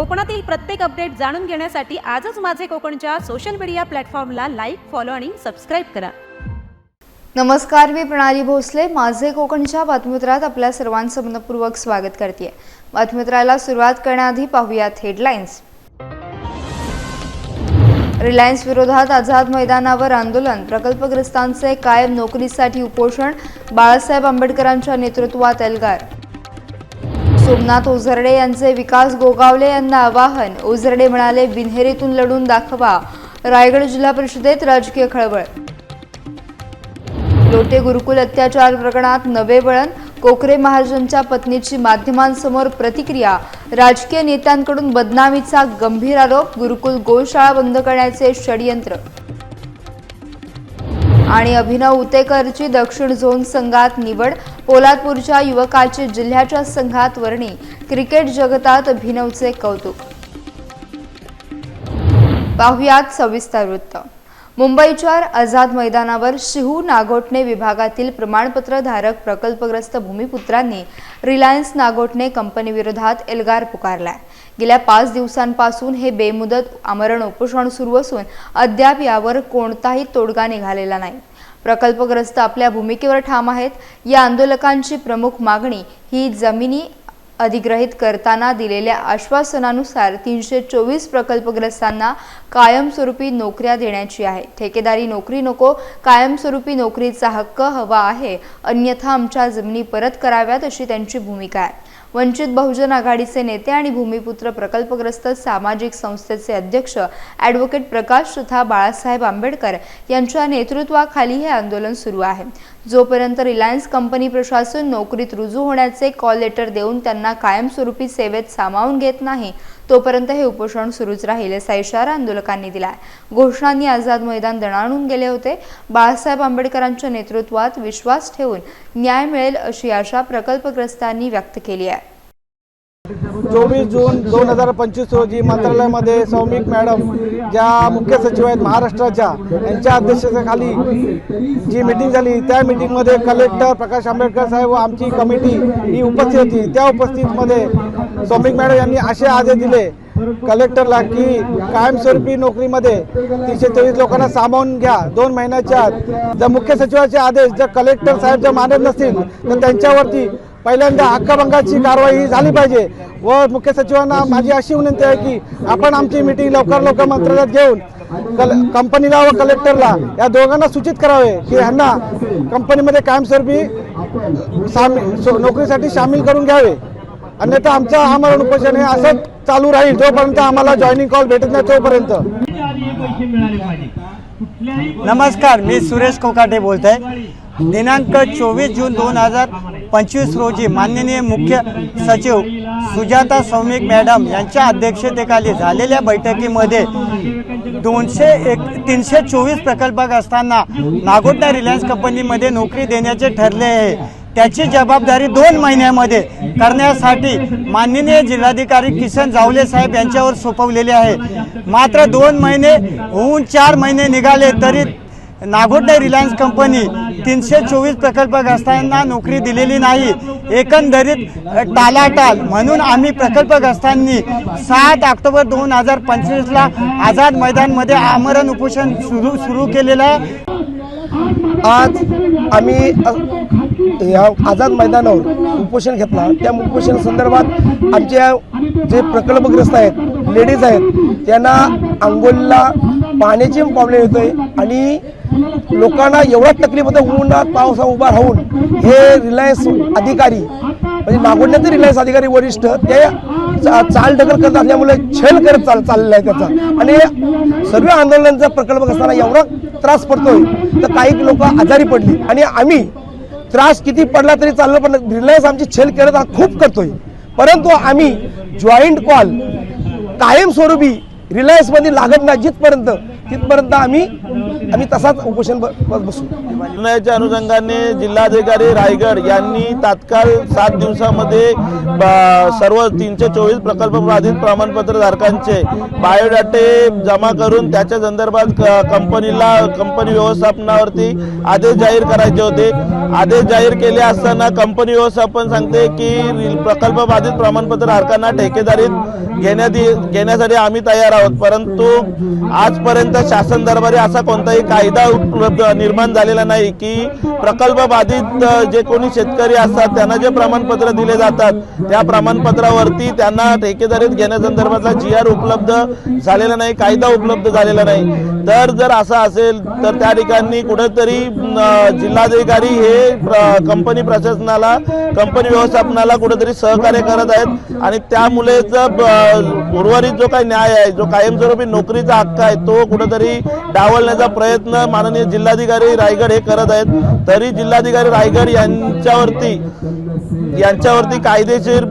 कोकणातील प्रत्येक अपडेट जाणून घेण्यासाठी आजच माझे कोकणच्या सोशल मीडिया प्लॅटफॉर्मला लाईक फॉलो आणि सबस्क्राईब करा. नमस्कार मी प्रणाली भोसले. माझे कोकणच्या बातमीपत्रात आपल्या सर्वांचं मनपूर्वक स्वागत करते बातमीपत्राला सुरुवात करण्याआधी पाहूयात हेडलाईन्स रिलायन्स विरोधात आझाद मैदानावर आंदोलन. प्रकल्पग्रस्तांचे कायम नोकरीसाठी उपोषण. बाळासाहेब आंबेडकरांच्या नेतृत्वात एल्गार. सोमनाथ ओझरडे यांचे विकास गोगावले यांना आवाहन. ओझरडे म्हणाले बिनहेरीतून लढून दाखवा. रायगड जिल्हा परिषदेत राजकीय खळबळ. लोटे गुरुकुल अत्याचार प्रकरणात नवे वळण. कोकरे महाजनच्या पत्नीची माध्यमांसमोर प्रतिक्रिया. राजकीय नेत्यांकडून बदनामीचा गंभीर आरोप. गुरुकुल गोशाळा बंद करण्याचे षडयंत्र. आणि अभिनव उतेकरची दक्षिण झोन संघात निवड पोलादपूरच्या युवकाची जिल्ह्याच्या संघात वर्णी क्रिकेट जगतात अभिनवचे कौतुक. पाहुयात सविस्तर वृत्त. मुंबईच्या आझाद मैदानावर शिहू नागोटणे विभागातील प्रमाणपत्रधारक प्रकल्पग्रस्त भूमिपुत्रांनी रिलायन्स नागोटणे कंपनीविरोधात एल्गार पुकारलाय. गेल्या पाच दिवसांपासून हे बेमुदत आमरण उपोषण सुरू असून अद्याप यावर कोणताही तोडगा निघालेला नाही. प्रकल्पग्रस्त आपल्या भूमिकेवर ठाम आहेत. या आंदोलकांची प्रमुख मागणी ही जमिनी अधिग्रहित करताना दिलेल्या आश्वासनानुसार तीनशे चोवीस प्रकल्पग्रस्तांना कायमस्वरूपी नोकऱ्या देण्याची आहे. ठेकेदारी नोकरी नको कायमस्वरूपी नोकरीचा हक्क हवा आहे. अन्यथा आमच्या जमिनी परत कराव्यात अशी त्यांची भूमिका आहे. वंचित बहुजन आघाडीचे नेते आणि भूमिपुत्र प्रकल्पग्रस्त सामाजिक संस्थेचे अध्यक्ष ॲडव्होकेट प्रकाश सुथा बाळासाहेब आंबेडकर यांच्या नेतृत्वाखाली हे आंदोलन सुरू आहे. जोपर्यंत रिलायन्स कंपनी प्रशासन नोकरीत रुजू होण्याचे कॉल लेटर देऊन त्यांना कायमस्वरूपी सेवेत सामावून घेत नाही तोपर्यंत हे उपोषण सुरूच राहील असा इशारा आंदोलकांनी दिला घोषणांनी आझाद मैदान दणाणून गेले होते. बाळासाहेब आंबेडकरांच्या नेतृत्वात विश्वास ठेवून न्याय मिळेल अशी आशा प्रकल्पग्रस्तांनी व्यक्त केली आहे. चोवीस जून दोन हजार पंचवीस रोजी मंत्रालयामध्ये सौमिक मॅडम ज्या मुख्य सचिव आहेत महाराष्ट्राच्या यांच्या अध्यक्षतेखाली जी मीटिंग झाली त्या मीटिंगमध्ये कलेक्टर प्रकाश आंबेडकर साहेब व आमची कमिटी ही उपस्थित होती. त्या उपस्थितीमध्ये सौमिक मॅडम यांनी असे आदेश दिले कलेक्टरला की कायमस्वरूपी नोकरीमध्ये तीनशे चोवीस लोकांना सामावून घ्या. दोन महिन्याच्या आत जर मुख्य सचिवाचे आदेश जर कलेक्टर साहेब जर मानत नसतील तर त्यांच्यावरती पहिल्यांदा हक्कभंगाची कारवाई झाली पाहिजे व मुख्य सचिवांना माझी अशी विनंती आहे की आपण आमची मिटिंग लवकर लवकर मंत्रालयात घेऊन कल कंपनीला व कलेक्टरला या दोघांना सूचित करावे की ह्यांना कंपनीमध्ये कायमस्वरूपी सामी नोकरीसाठी सामील करून घ्यावे. अन्यथा आमचं आमरण उपोषण हे असंच चालू राहील जोपर्यंत आम्हाला जॉईनिंग कॉल भेटत नाही तोपर्यंत. नमस्कार मी सुरेश कोकाटे बोलत आहे दिनांक चोवीस जून दोन हजार पंचवीस रोजी माननीय मुख्य सचिव सुजाता सौमिक मॅडम यांच्या अध्यक्षतेखाली झालेल्या बैठकीमध्ये दोनशे एक तीनशे चोवीस प्रकल्पक असताना नागोठणा रिलायन्स कंपनीमध्ये नोकरी देण्याचे ठरले आहे. त्याची जबाबदारी दोन महिन्यामध्ये करण्यासाठी माननीय जिल्हाधिकारी किसन जावले साहेब यांच्यावर सोपवलेले आहे. मात्र दोन महिने होऊन चार महिने निघाले तरी नागोठणे रिलायन्स कंपनी तीनशे चोवीस प्रकल्पग्रस्तांना नोकरी दिलेली नाही. एकंदरीत टालाटाल म्हणून आम्ही प्रकल्पग्रस्तांनी सात ऑक्टोबर दोन हजार पंचवीसला आझाद मैदानमध्ये आमरण उपोषण सुरू सुरू केलेलं आहे. आज आम्ही या आझाद मैदानावर उपोषण घेतला. त्या उपोषण संदर्भात आमच्या जे प्रकल्पग्रस्त आहेत लेडीज आहेत त्यांना अंगोलीला पाण्याची प्रॉब्लेम येतोय आणि लोकांना एवढा तकलीफ होतं उन्हात पावसा उभा राहून हे रिलायन्स अधिकारी म्हणजे मागवण्याचे रिलायन्स अधिकारी वरिष्ठ ते चा- चाल ढकल करत असल्यामुळे छल करत चाल चाललेला आहे त्याचा. आणि सर्व आंदोलनांचा प्रकल्प असताना एवढा त्रास पडतोय तर काही लोक आजारी पडली. आणि आम्ही त्रास किती पडला तरी चाललं पण रिलायन्स आमची छेल करत हा खूप करतोय. परंतु आम्ही जॉईंट कॉल कायमस्वरूपी रिलायन्समध्ये लागत नाही जिथपर्यंत तिथपर्यंत आम्ही आम्ही तसाच उपोषण बसू. निर्णयाच्या अनुषंगाने जिल्हाधिकारी रायगड यांनी तात्काळ सात दिवसामध्ये सर्व तीनशे चोवीस प्रकल्प बाधित प्रमाणपत्र धारकांचे बायोडाटे जमा करून त्याच्या संदर्भात कंपनीला कंपनी व्यवस्थापनावरती आदेश जाहीर करायचे होते. आदेश जाहीर केले असताना कंपनी व्यवस्थापन सांगते की प्रकल्प बाधित प्रमाणपत्र धारकांना ठेकेदारीत घेण्यात घेण्यासाठी आम्ही तयार आहोत. परंतु आजपर्यंत शासन दरबारी असा कोणताही कायदा उपलब्ध निर्माण झालेला नाही की प्रकल्प बाधित जे कोणी शेतकरी असतात त्यांना जे प्रमाणपत्र दिले जातात त्या प्रमाणपत्रावरती त्यांना ठेकेदारीत घेण्यासंदर्भातला जी आर उपलब्ध झालेला नाही कायदा उपलब्ध झालेला नाही. तर जर असं असेल तर त्या ठिकाणी कुठेतरी जिल्हाधिकारी हे कंपनी प्रशासनाला कंपनी व्यवस्थापनाला कुठेतरी सहकार्य करत आहेत. आणि त्यामुळे उर्वरित जो काही न्याय आहे जो कायमस्वरूपी नोकरीचा हक्क आहे तो कुठेतरी डावलण्याचा प्रयत्न माननीय जिल्हाधिकारी रायगड हे करत आहेत. तरी जिल्हाधिकारी रायगड यांच्यावरती यांच्यावरती कायदेशीर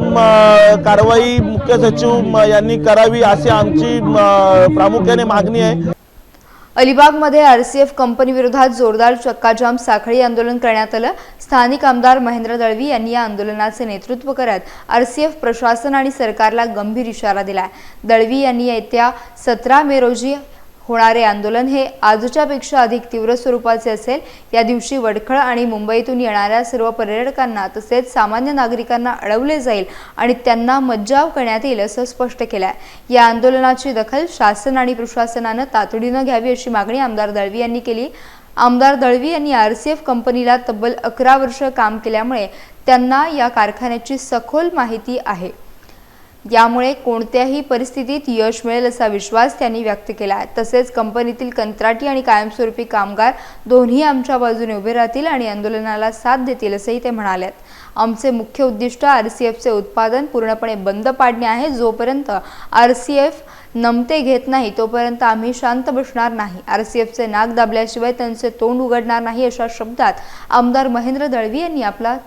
कारवाई मुख्य सचिव यांनी करावी अशी आमची प्रामुख्याने मागणी आहे. अलिबागमध्ये आरसीएफ एफ कंपनीविरोधात जोरदार चक्काजाम साखळी आंदोलन करण्यात आलं. स्थानिक आमदार महेंद्र दळवी यांनी या आंदोलनाचे नेतृत्व करत आरसीएफ प्रशासन आणि सरकारला गंभीर इशारा दिलाय. दळवी यांनी येत्या सतरा मे रोजी होणारे आंदोलन हे आजच्यापेक्षा अधिक तीव्र स्वरूपाचे असेल. या दिवशी वडखळ आणि मुंबईतून येणाऱ्या सर्व पर्यटकांना तसेच सामान्य नागरिकांना अडवले जाईल आणि त्यांना मज्जाव करण्यात येईल असं स्पष्ट केलं आहे या आंदोलनाची दखल शासन आणि प्रशासनानं तातडीनं घ्यावी अशी मागणी आमदार दळवी यांनी केली. आमदार दळवी यांनी आर सी एफ कंपनीला तब्बल अकरा वर्ष काम केल्यामुळे त्यांना या कारखान्याची सखोल माहिती आहे. यामुळे कोणत्याही परिस्थितीत यश मिळेल असा विश्वास त्यांनी व्यक्त केला आहे. तसेच कंपनीतील कंत्राटी आणि कायमस्वरूपी कामगार दोन्ही आमच्या बाजूने उभे राहतील आणि आंदोलनाला साथ देतील असंही ते म्हणाले आमचे मुख्य उद्दिष्ट आर सी एफचे उत्पादन पूर्णपणे बंद पाडणे आहे. जोपर्यंत आर सी एफ नमते घेत नाही तोपर्यंत आम्ही शांत बसणार नाही. आर सी एफचे नाक दाबल्याशिवाय त्यांचे तोंड उघडणार नाही अशा शब्दात आमदार महेंद्र दळवी यांनी आपला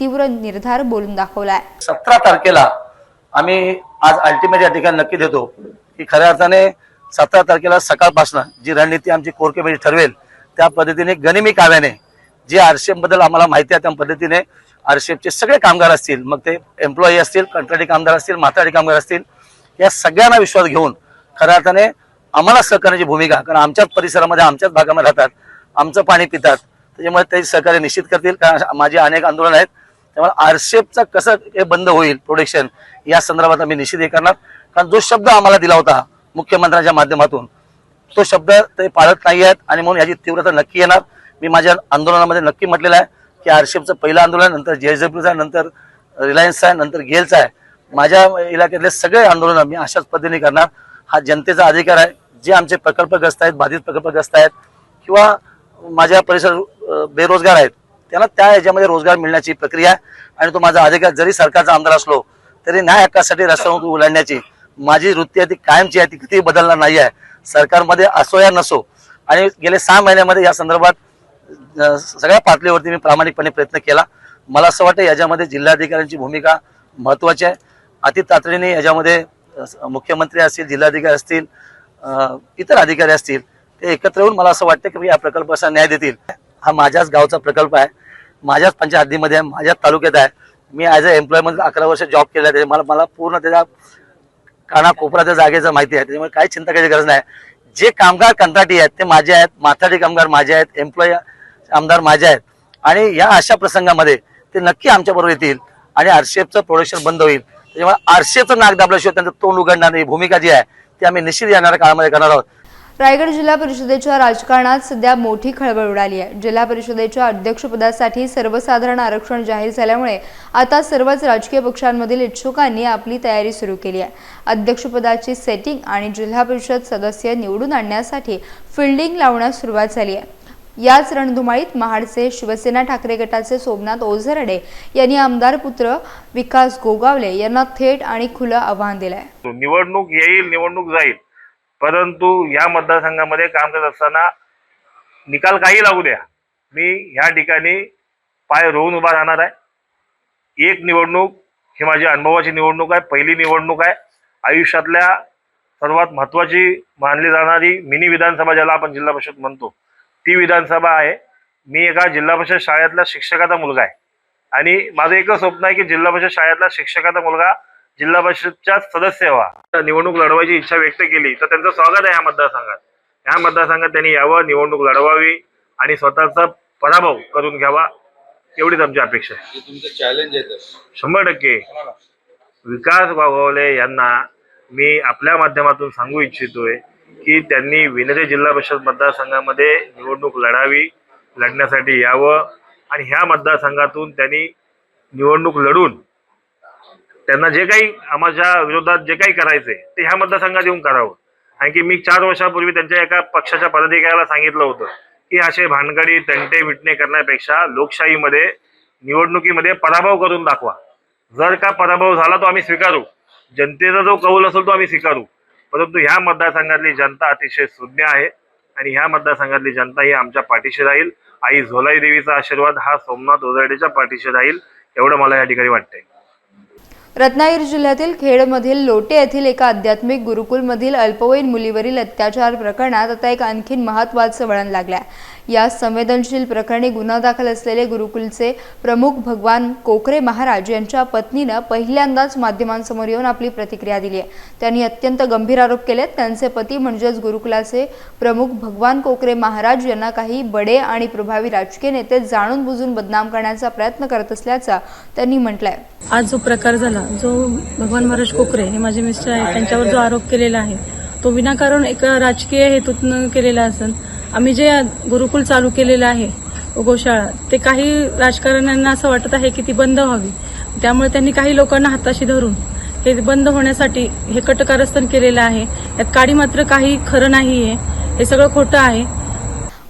तीव्र निर्धार बोलून दाखवला आहे. सतरा तारखेला आम्ही आज अल्टिमेट या ठिकाणी नक्की देतो की खऱ्या अर्थाने सतरा तारखेला सकाळपासून जी रणनीती आमची कोर कमिटी ठरवेल त्या पद्धतीने गनिमी काव्याने जे आरशेफबद्दल आम्हाला माहिती आहे त्या पद्धतीने आरशेफचे सगळे कामगार असतील मग ते एम्प्लॉई असतील कंत्राटी कामगार असतील म्हातारी कामगार असतील या सगळ्यांना विश्वास घेऊन खऱ्या अर्थाने आम्हाला सहकार्याची भूमिका कारण आमच्याच परिसरामध्ये आमच्याच भागामध्ये राहतात आमचं पाणी पितात त्याच्यामुळे ते सहकार्य निश्चित करतील कारण माझी अनेक आंदोलन आहेत त्यामुळे आरसीएफचं कसं हे बंद होईल प्रोडक्शन या संदर्भात आम्ही निश्चित हे करणार. कारण जो शब्द आम्हाला दिला होता मुख्यमंत्र्यांच्या माध्यमातून तो शब्द ते पाळत नाही आहेत आणि म्हणून याची तीव्रता नक्की येणार. मी माझ्या आंदोलनामध्ये नक्की म्हटलेलं आहे की आरशेपचं पहिलं आंदोलन नंतर जेएसडब्ल्यूचं आहे नंतर रिलायन्सचं आहे नंतर गेलचं आहे. माझ्या इलाक्यातले सगळे आंदोलन मी अशाच पद्धतीने करणार. हा जनतेचा अधिकार आहे. जे आमचे प्रकल्पग्रस्त आहेत बाधित प्रकल्पग्रस्त आहेत किंवा माझ्या परिसर बेरोजगार आहेत त्यांना त्या ह्याच्यामध्ये रोजगार मिळण्याची प्रक्रिया आहे आणि तो माझा अधिकार जरी सरकारचा आमदार असलो तरी न्याय हक्कासाठी रस्त्यावर उलडण्याची माझी वृत्ती आहे ती कायमची आहे ती कितीही बदलणार नाही आहे. सरकारमध्ये असो या नसो. आणि गेले सहा महिन्यामध्ये या संदर्भात सगळ्या पातळीवरती मी प्रामाणिकपणे प्रयत्न केला. मला असं वाटतं याच्यामध्ये जिल्हाधिकाऱ्यांची भूमिका महत्वाची आहे. अति तातडीने याच्यामध्ये मुख्यमंत्री असतील जिल्हाधिकारी असतील इतर अधिकारी असतील ते एकत्र येऊन मला असं वाटतं की या प्रकल्पाचा न्याय देतील. हा माझ्याच गावचा प्रकल्प आहे. माझ्याच पंचायत हद्दीमध्ये आहे माझ्याच तालुक्यात आहे. मी ॲज अ एम्प्लॉयमध्ये अकरा वर्ष जॉब केला आहे. मला मला पूर्ण त्याच्या कानाकोपरा त्या जागेचं माहिती आहे. त्याच्यामुळे काही चिंता करायची गरज नाही. जे कामगार कंत्राटी आहेत ते माझे आहेत. माथाडी कामगार माझे आहेत. एम्प्लॉय आमदार माझे आहेत. आणि या अशा प्रसंगामध्ये ते नक्की आमच्याबरोबर येतील आणि आरशेफचं प्रोडक्शन बंद होईल. त्याच्यामुळे आरशेफचं नाक दाबल्याशिवाय त्यांचं तोंड उघडणार नाही. भूमिका जी आहे ती आम्ही निश्चित येणाऱ्या काळामध्ये करणार आहोत. रायगड जिल्हा परिषदेच्या राजकारणात सध्या मोठी खळबळ उडाली आहे. जिल्हा परिषदेच्या अध्यक्षपदासाठी सर्वसाधारण आरक्षण जाहीर झाल्यामुळे आता सर्वच राजकीय पक्षांमधील इच्छुकांनी आपली तयारी सुरू केली आहे. अध्यक्षपदाची सेटिंग आणि जिल्हा परिषद सदस्य निवडून आणण्यासाठी फिल्डिंग लावण्यास सुरुवात झाली आहे. याच रणधुमाळीत महाडचे शिवसेना ठाकरे गटाचे सोमनाथ ओझरडे यांनी आमदार पुत्र विकास गोगावले यांना थेट आणि खुलं आव्हान दिलंय. निवडणूक येईल निवडणूक जाईल. परंतु या मतदारसंघामध्ये काम करत असताना निकाल काही लागू द्या. मी ह्या ठिकाणी पाय रोवून उभा राहणार आहे. एक निवडणूक ही माझी अनुभवाची निवडणूक आहे. पहिली निवडणूक आहे. आयुष्यातल्या सर्वात महत्त्वाची मानली जाणारी मिनी विधानसभा ज्याला आपण जिल्हा परिषद म्हणतो ती विधानसभा आहे. मी एका जिल्हा परिषद शाळेतल्या शिक्षकाचा मुलगा आहे. आणि माझं एकच स्वप्न आहे की जिल्हा परिषद शाळेतला शिक्षकाचा मुलगा जिल्हा परिषदच्या सदस्य व्हा निवडणूक लढवायची इच्छा व्यक्त केली तर त्यांचं स्वागत आहे ह्या मतदारसंघात. ह्या मतदारसंघात त्यांनी यावं निवडणूक लढवावी आणि स्वतःचा पराभव करून घ्यावा एवढीच आमची अपेक्षा आहे. तुमचं चॅलेंज आहे शंभर टक्के. विकास वाघवले यांना मी आपल्या माध्यमातून सांगू इच्छितोय की त्यांनी विनरे जिल्हा परिषद मतदारसंघामध्ये निवडणूक लढावी लढण्यासाठी यावं आणि ह्या मतदारसंघातून त्यांनी निवडणूक लढून त्यांना जे काही आम्हाला विरोधात जे काही करायचंय ते ह्या मतदारसंघात येऊन करावं. आणि की मी चार वर्षापूर्वी त्यांच्या एका पक्षाच्या पदाधिकाऱ्याला सांगितलं होतं की असे भानगडी तंटे विटणे करण्यापेक्षा लोकशाहीमध्ये निवडणुकीमध्ये पराभव करून दाखवा. जर का पराभव झाला तो आम्ही स्वीकारू. जनतेचा जो कौल असेल तो आम्ही स्वीकारू. परंतु ह्या मतदारसंघातली जनता अतिशय सुज्ञ आहे आणि ह्या मतदारसंघातली जनता ही आमच्या पाठीशी राहील. आई झोलाई देवीचा आशीर्वाद हा सोमनाथ ओझरडेच्या पाठीशी राहील एवढं मला या ठिकाणी वाटतंय. रत्नागिरी जिल्ह्यातील खेडमधील लोटे येथील एका आध्यात्मिक गुरुकुलमधील अल्पवयीन मुलीवरील अत्याचार प्रकरणात आता एक आणखीन महत्त्वाचं वळण लागलं आहे या संवेदनशील प्रकरणी गुन्हा दाखल असलेले गुरुकुलचे प्रमुख भगवान कोकरे महाराज यांच्या पत्नीनं पहिल्यांदाच माध्यमांसमोर येऊन आपली प्रतिक्रिया दिली आहे. त्यांनी अत्यंत गंभीर आरोप केलेत. त्यांचे पती म्हणजेच गुरुकुलाचे प्रमुख भगवान कोकरे महाराज यांना काही बडे आणि प्रभावी राजकीय नेते जाणून बुजून बदनाम करण्याचा प्रयत्न करत असल्याचा त्यांनी म्हटलंय. आज जो प्रकार झाला जो भगवान महाराज कोकरे हे माझे मिस्टर आहेत त्यांच्यावर जो आरोप केलेला आहे तो विनाकारण एका राजकीय हेतूतनं केलेला असेल आम्ही जे गुरुकुल चालू केलेलं आहे गोशाळा ते काही राजकारण्यांना असं वाटत आहे की ती बंद व्हावी. त्यामुळे त्यांनी काही लोकांना हाताशी धरून हे बंद होण्यासाठी हे कटकारस्थान केलेलं आहे. यात काडी मात्र काही खरं नाहीये. हे सगळं खोटं आहे.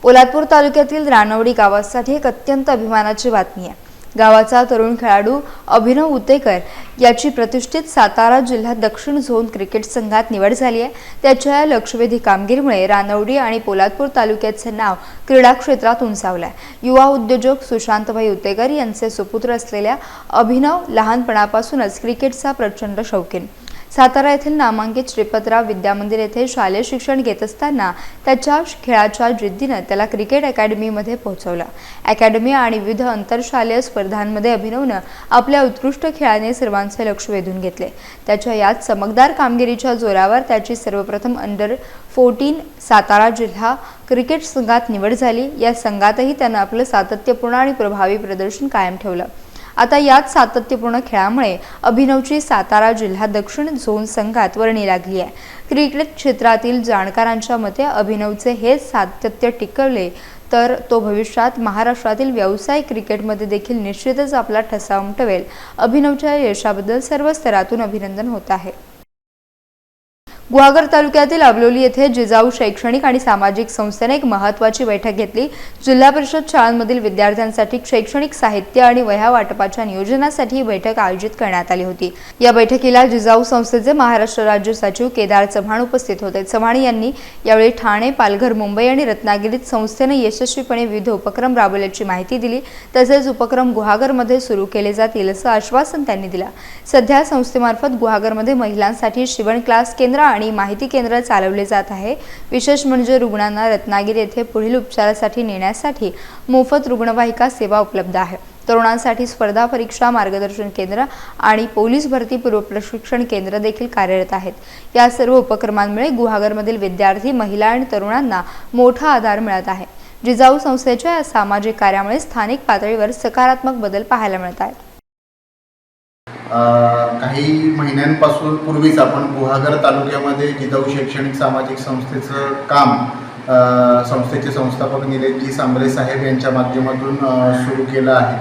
पोलादपूर तालुक्यातील रानवडी गावासाठी एक अत्यंत अभिमानाची बातमी आहे. गावाचा तरुण खेळाडू अभिनव उतेकर याची प्रतिष्ठित सातारा जिल्हा दक्षिण झोन क्रिकेट संघात निवड झाली आहे. त्याच्या या लक्षवेधी कामगिरीमुळे रानवडी आणि पोलादपूर तालुक्याचे नाव क्रीडा क्षेत्रात उंचावलं आहे युवा उद्योजक सुशांतभाई उतेकर यांचे सुपुत्र असलेल्या अभिनव लहानपणापासूनच क्रिकेटचा प्रचंड शौकीन. सातारा येथील नामांकित श्रीपतराव विद्यामंदिर येथे शालेय शिक्षण घेत असताना त्याच्या खेळाच्या जिद्दीनं त्याला क्रिकेट अकॅडमीमध्ये पोहोचवलं. अकॅडमी आणि विविध आंतरशालेय स्पर्धांमध्ये अभिनवनं आपल्या उत्कृष्ट खेळाने सर्वांचे लक्ष वेधून घेतले. त्याच्या याच चमकदार कामगिरीच्या जोरावर त्याची सर्वप्रथम अंडर फोर्टीन सातारा जिल्हा क्रिकेट संघात निवड झाली. या संघातही त्यानं आपलं सातत्यपूर्ण आणि प्रभावी प्रदर्शन कायम ठेवलं. आता याच सातत्यपूर्ण खेळामुळे अभिनवची सातारा जिल्हा दक्षिण झोन संघात वर्णी लागली आहे. क्रिकेट क्षेत्रातील जाणकारांच्या मते अभिनवचे हे सातत्य टिकवले तर तो भविष्यात महाराष्ट्रातील व्यावसायिक क्रिकेटमध्ये देखील निश्चितच आपला ठसा उमटवेल अभिनवच्या यशाबद्दल सर्व स्तरातून अभिनंदन होत आहे. गुहागर तालुक्यातील अबलोली येथे जिजाऊ शैक्षणिक आणि सामाजिक संस्थेने एक महत्त्वाची बैठक घेतली. जिल्हा परिषद शाळांमधील विद्यार्थ्यांसाठी शैक्षणिक साहित्य आणि वह्या वाटपाच्या नियोजनासाठी ही बैठक आयोजित करण्यात आली होती. या बैठकीला जिजाऊ संस्थेचे महाराष्ट्र राज्य सचिव केदार चव्हाण उपस्थित होते. चव्हाण यांनी यावेळी ठाणे पालघर मुंबई आणि रत्नागिरीत संस्थेने यशस्वीपणे विविध उपक्रम राबवल्याची माहिती दिली. तसेच उपक्रम गुहागरमध्ये सुरू केले जातील असं आश्वासन त्यांनी दिलं. सध्या संस्थेमार्फत गुहागरमध्ये महिलांसाठी शिवण क्लास केंद्र आणि माहिती केंद्र चालवले जात आहे. विशेष म्हणजे रुग्णांना रत्नागिरी येथे पुढील उपचारासाठी नेण्यासाठी मोफत रुग्णवाहिका सेवा उपलब्ध आहे. तरुणांसाठी स्पर्धा परीक्षा मार्गदर्शन केंद्र आणि पोलीस भरती पूर्व प्रशिक्षण केंद्र देखील कार्यरत आहेत. या सर्व उपक्रमांमुळे गुहागरमधील विद्यार्थी महिला आणि तरुणांना मोठा आधार मिळत आहे. जिजाऊ संस्थेच्या या सामाजिक कार्यामुळे स्थानिक पातळीवर सकारात्मक बदल पाहायला मिळत आहेत. काही महिन्यांपासून पूर्वीच आपण गुहागर तालुक्यामध्ये जिजाऊ शैक्षणिक सामाजिक संस्थेचं काम संस्थेचे संस्थापक निलेशजी सांबरे साहेब यांच्या माध्यमातून सुरू केलं आहे.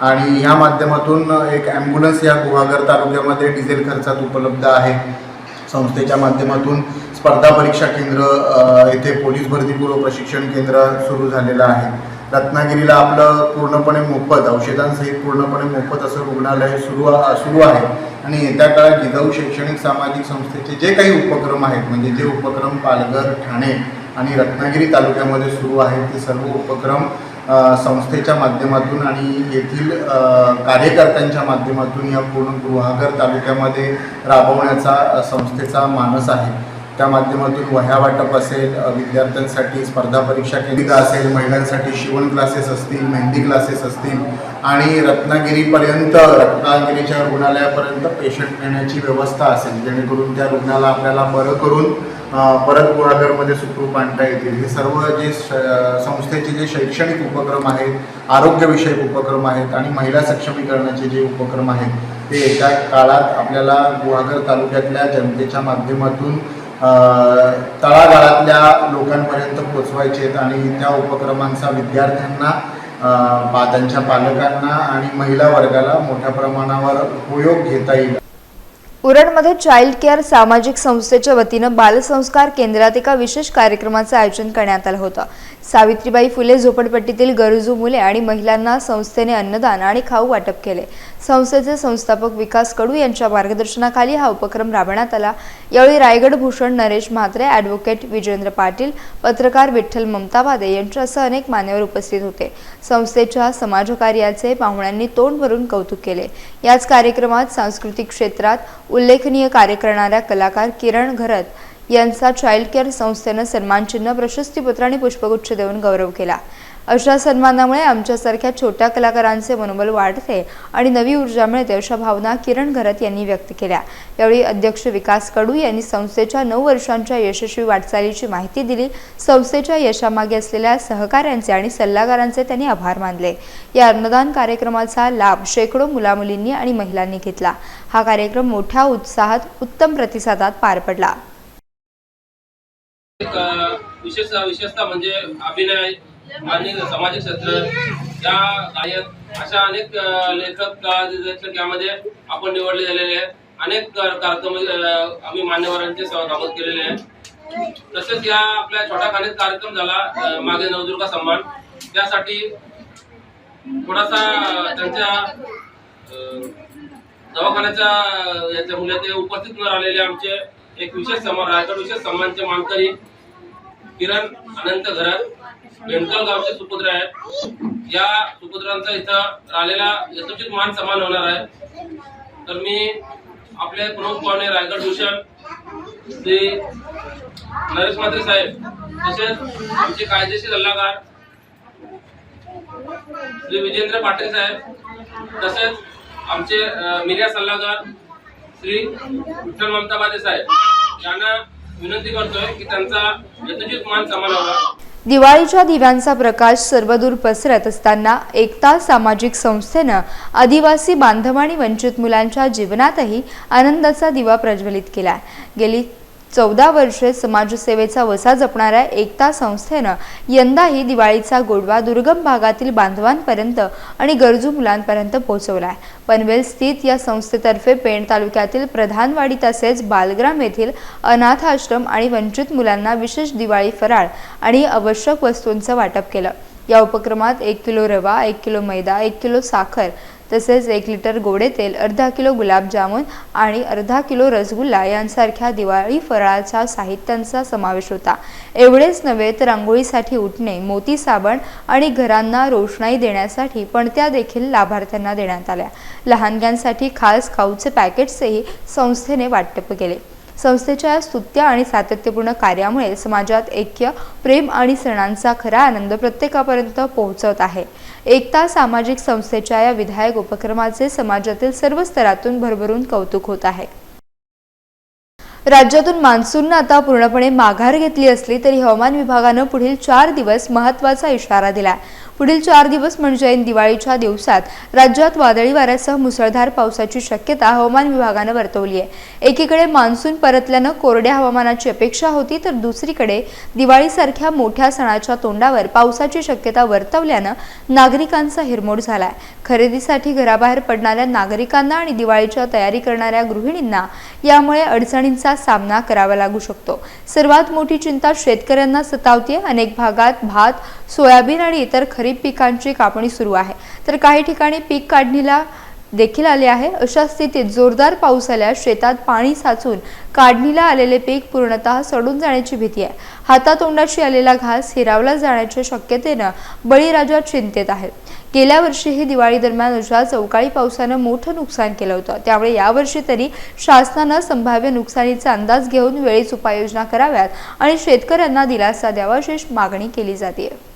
आणि ह्या माध्यमातून एक ॲम्ब्युलन्स या गुहागर तालुक्यामध्ये डिझेल खर्चात उपलब्ध आहे. संस्थेच्या माध्यमातून स्पर्धा परीक्षा केंद्र येथे पोलीस भरतीपूर्व प्रशिक्षण केंद्र सुरू झालेलं आहे. रत्नागिरीला आपलं पूर्णपणे मोफत औषधांसहित पूर्णपणे मोफत असं रुग्णालय सुरू सुरू आहे. आणि येत्या काळात जिजाऊ शैक्षणिक सामाजिक संस्थेचे जे काही उपक्रम आहेत म्हणजे जे उपक्रम पालघर ठाणे आणि रत्नागिरी तालुक्यामध्ये सुरू आहेत ते सर्व उपक्रम संस्थेच्या माध्यमातून आणि येथील कार्यकर्त्यांच्या माध्यमातून या पूर्ण गुहागर तालुक्यामध्ये राबवण्याचा संस्थेचा मानस आहे. त्या माध्यमातून वह्या वाटप असेल विद्यार्थ्यांसाठी स्पर्धा परीक्षा केंद्र असेल महिलांसाठी शिवण क्लासेस असतील मेहंदी क्लासेस असतील आणि रत्नागिरीपर्यंत रत्नागिरीच्या रुग्णालयापर्यंत पेशंट नेण्याची व्यवस्था असेल जेणेकरून त्या रुग्णाला आपल्याला बरं करून परत गुहागरमध्ये सुखरूप आणता येतील. हे सर्व जे श- संस्थेचे जे शैक्षणिक उपक्रम आहेत आरोग्यविषयक उपक्रम आहेत आणि महिला सक्षमीकरणाचे जे उपक्रम आहेत ते एका काळात आपल्याला गुहागर तालुक्यातल्या जनतेच्या माध्यमातून तळागाळातल्या लोकांपर्यंत पोचवायचे आहेत आणि त्या उपक्रमांचा विद्यार्थ्यांना अ, त्यांच्या पालकांना आणि महिला वर्गाला मोठ्या प्रमाणावर उपयोग घेता येईल. उरणमध्ये चाइल्ड केअर सामाजिक संस्थेच्या वतीनं बालसंस्कार केंद्रात एका विशेष कार्यक्रमाचं आयोजन करण्यात आलं होतं. सावित्रीबाई फुले झोपडपट्टीतील गरजू मुले आणि महिलांना संस्थेने अन्नदान आणि खाऊ वाटप केले. संस्थेचे संस्थापक विकास कडू यांच्या मार्गदर्शनाखाली हा उपक्रम राबवण्यात आला. यावेळी रायगड भूषण नरेश म्हात्रे ॲडव्होकेट विजेंद्र पाटील पत्रकार विठ्ठल ममतावादे यांच्यासह अनेक मान्यवर उपस्थित होते. संस्थेच्या समाजकार्याचे पाहुण्यांनी तोंड भरून कौतुक केले. याच कार्यक्रमात सांस्कृतिक क्षेत्रात उल्लेखनीय कार्य करणाऱ्या कलाकार किरण घरत यांचा चाइल्ड केअर संस्थेनं सन्मानचिन्ह प्रशस्तीपत्र आणि पुष्पगुच्छ देऊन गौरव केला. अशा सन्मानामुळे आमच्यासारख्या छोट्या कलाकारांचे मनोबल वाढते आणि नवी ऊर्जा मिळते अशा भावना किरण घरत यांनी व्यक्त केल्या. यावेळी अध्यक्ष विकास कडू यांनी संस्थेच्या नऊ वर्षांच्या यशस्वी वाटचालीची माहिती दिली. संस्थेच्या यशामागे असलेल्या सहकाऱ्यांचे आणि सल्लागारांचे त्यांनी आभार मानले. या अन्नदान कार्यक्रमाचा लाभ शेकडो मुलामुलींनी आणि महिलांनी घेतला. हा कार्यक्रम मोठ्या उत्साहात उत्तम प्रतिसादात पार पडला. विशेष विशेषतः म्हणजे अभिनय आणि सामाजिक क्षेत्र या गायक अशा अनेक लेखक यामध्ये आपण निवडले गेलेले आहेत. अनेक कार्यक्रम आम्ही मान्यवरांचे सह केलेले आहेत. तसेच या आपल्या छोट्या खाण्यात कार्यक्रम झाला मागे नवदुर्गा सन्मान. त्यासाठी थोडासा त्यांच्या दवाखान्याच्या याच्या मुले ते उपस्थित न राहिलेले आमचे एक विशेष सन्मान रायगड विशेष सन्मानचे मानकरी किरण अनंत घरात बेंडकल गावचे सुपुत्र आहेत. या सुपुत्रांचा इथं राहिलेला यथोचित मान सन्मान होणार आहे. तर मी आपले प्रमुख पाहुणे रायगड भूषण श्री नरेश मात्रे साहेब तसेच आमचे कायदेशीर सल्लागार श्री विजेंद्र पाटील साहेब तसेच आमचे मीडिया सल्लागार श्री विठ्ठल ममता बादे साहेब. यांना विनंती करतोय की त्यांचा यथोचित मान समानावा दिवाळीच्या दिव्यांचा प्रकाश सर्वदूर पसरत असताना एकता सामाजिक संस्थेनं आदिवासी बांधव आणि वंचित मुलांच्या जीवनातही आनंदाचा दिवा प्रज्वलित केला. गेली चौदा वर्षे समाजसेवेचा वसा जपणाऱ्या एकता संस्थेनं यंदाही दिवाळीचा गोडवा दुर्गम भागातील बांधवांपर्यंत आणि गरजू मुलांपर्यंत पोहोचवला आहे पनवेल स्थित या संस्थेतर्फे पेण तालुक्यातील प्रधानवाडी तसेच बालग्राम येथील अनाथ आश्रम आणि वंचित मुलांना विशेष दिवाळी फराळ आणि आवश्यक वस्तूंचं वाटप केलं. या उपक्रमात एक किलो रवा एक किलो मैदा एक किलो साखर तसेच एक लिटर गोडे तेल अर्धा किलो गुलाबजामुन आणि अर्धा किलो रसगुल्ला यांसारख्या दिवाळी फराळाच्या साहित्यांचा समावेश होता. एवढेच नव्हे तर रांगोळीसाठी उठणे मोती साबण आणि घरांना रोषणाई देण्यासाठी पण त्या देखील लाभार्थ्यांना देण्यात आल्या. लहानग्यांसाठी खास खाऊचे पॅकेट्सही संस्थेने वाटप केले. संस्थेच्या या आणि सातत्यपूर्ण कार्यामुळे समाजात ऐक्य प्रेम आणि सणांचा खरा आनंद प्रत्येकापर्यंत पोहोचवत आहे. एकता सामाजिक संस्थेच्या या विधायक उपक्रमाचे समाजातील सर्व स्तरातून भरभरून कौतुक होत आहे. राज्यातून मान्सूननं आता पूर्णपणे माघार घेतली असली तरी हवामान विभागानं पुढील चार दिवस महत्त्वाचा इशारा दिला आहे पुढील चार दिवस म्हणजे ऐन दिवाळीच्या दिवसात राज्यात वादळी वाऱ्यासह मुसळधार पावसाची शक्यता हवामान विभागानं वर्तवली आहे. एकीकडे मान्सून परतल्यानं कोरड्या हवामानाची अपेक्षा होती तर दुसरीकडे दिवाळीसारख्या मोठ्या सणाच्या तोंडावर पावसाची शक्यता वर्तवल्यानं नागरिकांचा हिरमोड झालाय. खरेदीसाठी घराबाहेर पडणाऱ्या नागरिकांना आणि दिवाळीच्या तयारी करणाऱ्या गृहिणींना यामुळे अडचणींचा सामना करावा लागू शकतो. सर्वात मोठी चिंता शेतकऱ्यांना सतावते अनेक भागात भात सोयाबीन आणि इतर खरीप पिकांची कापणी सुरू आहे. तर काही ठिकाणी पीक काढणीला देखील आले आहे. अशा स्थितीत जोरदार पाऊस आल्यास शेतात पाणी साचून काढणीला आलेले पीक पूर्णतः सडून जाण्याची भीती आहे. हातातोंडाशी आलेला घास हिरावला जाण्याच्या शक्यतेनं बळीराजा चिंतेत आहे. गेल्या वर्षीही दिवाळी दरम्यान अशा अवकाळी पावसानं मोठं नुकसान केलं होतं. त्यामुळे यावर्षी तरी शासनानं संभाव्य नुकसानीचा अंदाज घेऊन वेळीच उपाययोजना कराव्यात आणि शेतकऱ्यांना दिलासा द्यावा अशी मागणी केली जाते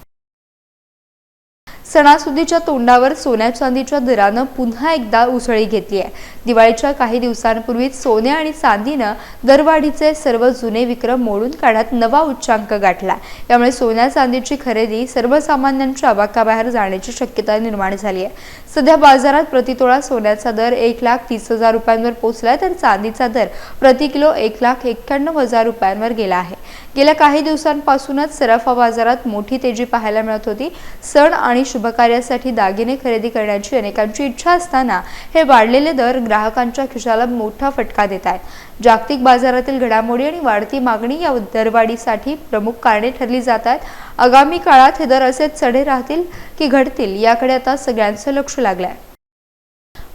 सणासुदीच्या तोंडावर सोन्या चांदीच्या दरानं पुन्हा एकदा उसळी घेतली आहे. दिवाळीच्या काही दिवसांपूर्वीच सोने आणि चांदीनं दरवाढीचे सर्व जुने विक्रम मोडून काढत नवा उच्चांक गाठला. यामुळे सोन्या चांदीची खरेदी सर्वसामान्यांच्या अबाकाबाहेर जाण्याची शक्यता निर्माण झाली आहे. सध्या बाजारात प्रतितोळा सोन्याचा दर एक लाख तीस हजार रुपयांवर पोहोचला तर चांदीचा दर प्रति किलो एक लाख एक्क्याण्णव हजार रुपयांवर गेला आहे. गेल्या काही दिवसांपासूनच सराफा बाजारात मोठी तेजी पाहायला मिळत होती. सण आणि शुभकार्यासाठी दागिने खरेदी करण्याची अनेकांची इच्छा असताना हे वाढलेले दर ग्राहकांच्या खिशाला मोठा फटका देत आहेत. जागतिक बाजारातील घडामोडी आणि वाढती मागणी या दरवाढीसाठी प्रमुख कारणे ठरली जात आहेत. आगामी काळात हे दर असेच चढे राहतील की घडतील याकडे आता सगळ्यांचं लक्ष लागलं आहे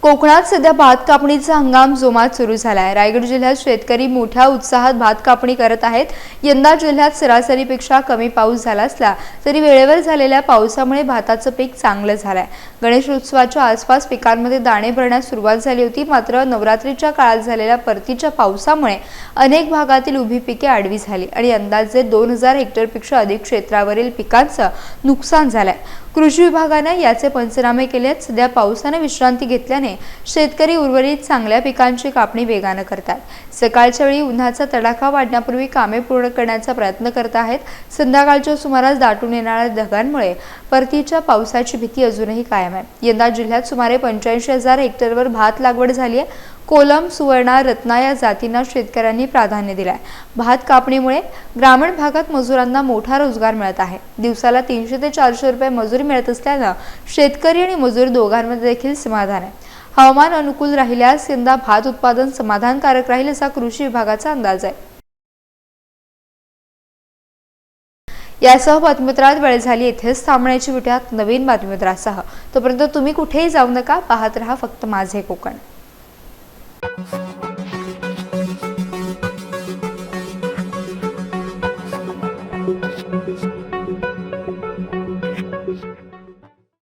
कोकणात सध्या भात कापणीचा हंगाम जोमात सुरू झाला आहे रायगड जिल्ह्यात शेतकरी मोठ्या उत्साहात भात कापणी करत आहेत. यंदा जिल्ह्यात सरासरीपेक्षा कमी पाऊस झाला असला तरी वेळेवर झालेल्या पावसामुळे भाताचं पीक चांगलं झालं आहे गणेश उत्सवाच्या आसपास पिकांमध्ये दाणे भरण्यास सुरुवात झाली होती. मात्र नवरात्रीच्या काळात झालेल्या परतीच्या पावसामुळे अनेक भागातील उभी पिके आडवी झाली आणि अंदाजे दोन हजार हेक्टरपेक्षा अधिक क्षेत्रावरील पिकांचं नुकसान झालं आहे कृषी विभागानं याचे पंचनामे केलेत. सध्या पावसाने विश्रांती घेतल्याने शेतकरी उर्वरित चांगल्या पिकांची कापणी वेगानं करतात. सकाळच्या वेळी उन्हाचा तडाखा वाढण्यापूर्वी कामे पूर्ण करण्याचा प्रयत्न करत आहेत. संध्याकाळच्या सुमारास दाटून येणाऱ्या ढगांमुळे परतीच्या पावसाची भीती अजूनही कायम आहे. यंदा जिल्ह्यात सुमारे पंच्याऐंशी हजार हेक्टरवर भात लागवड झाली आहे. कोलम सुवर्णा रत्ना या जातींना शेतकऱ्यांनी प्राधान्य दिलंय. भात कापणीमुळे ग्रामीण भागात मजुरांना मोठा रोजगार मिळत आहे. दिवसाला तीनशे ते चारशे रुपये मजुरी मिळत असल्यानं शेतकरी आणि मजूर दोघांमध्ये देखील समाधान आहे. हवामान अनुकूल राहिल्यास यंदा भात उत्पादन समाधानकारक राहील असा कृषी विभागाचा अंदाज आहे. यासह बातमीपत्रात वेळ झाली इथेच थांबण्याची विट्यात नवीन बातमीपत्रासह. तोपर्यंत तुम्ही कुठेही जाऊ नका पाहत रहा फक्त माझे कोकण. Thank you.